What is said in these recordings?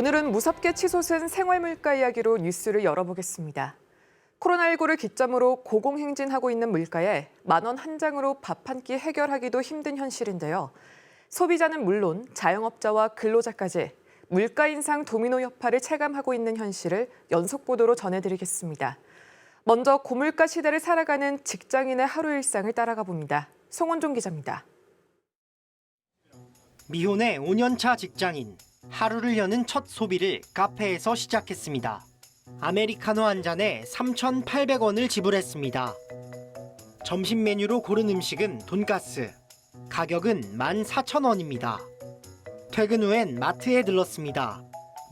오늘은 무섭게 치솟은 생활물가 이야기로 뉴스를 열어보겠습니다. 코로나19를 기점으로 고공행진하고 있는 물가에 만 원 한 장으로 밥 한 끼 해결하기도 힘든 현실인데요. 소비자는 물론 자영업자와 근로자까지 물가 인상 도미노 여파를 체감하고 있는 현실을 연속 보도로 전해드리겠습니다. 먼저 고물가 시대를 살아가는 직장인의 하루 일상을 따라가 봅니다. 송원종 기자입니다. 미혼의 5년차 직장인 하루를 여는 첫 소비를 카페에서 시작했습니다. 아메리카노 한 잔에 3,800원을 지불했습니다. 점심 메뉴로 고른 음식은 돈가스. 가격은 14,000원입니다. 퇴근 후엔 마트에 들렀습니다.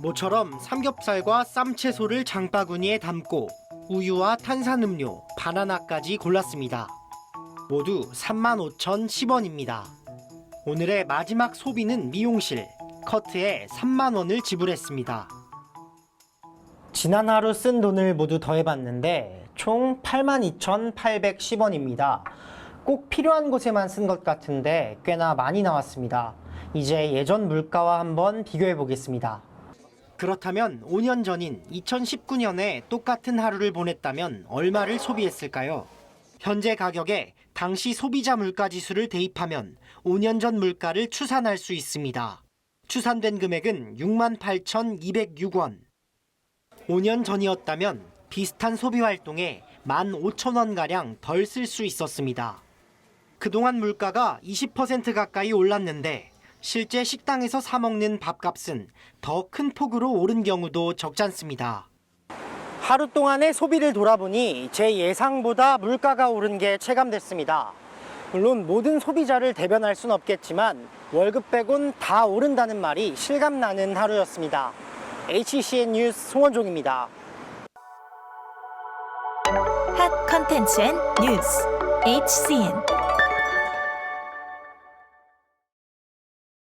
모처럼 삼겹살과 쌈채소를 장바구니에 담고 우유와 탄산음료, 바나나까지 골랐습니다. 모두 35,010원입니다. 오늘의 마지막 소비는 미용실 커트에 3만 원을 지불했습니다. 지난 하루 쓴 돈을 모두 더해봤는데 총 82,810원입니다. 꼭 필요한 곳에만 쓴 것 같은데 꽤나 많이 나왔습니다. 이제 예전 물가와 한번 비교해 보겠습니다. 그렇다면 5년 전인 2019년에 똑같은 하루를 보냈다면 얼마를 소비했을까요? 현재 가격에 당시 소비자 물가 지수를 대입하면 5년 전 물가를 추산할 수 있습니다. 추산된 금액은 68,206원. 5년 전이었다면 비슷한 소비 활동에 15,000원가량 덜 쓸 수 있었습니다. 그동안 물가가 20% 가까이 올랐는데 실제 식당에서 사 먹는 밥값은 더 큰 폭으로 오른 경우도 적잖습니다. 하루 동안의 소비를 돌아보니 제 예상보다 물가가 오른 게 체감됐습니다. 물론 모든 소비자를 대변할 순 없겠지만 월급 빼곤 다 오른다는 말이 실감나는 하루였습니다. HCN 뉴스 송원종입니다. 핫 컨텐츠 앤 뉴스 HCN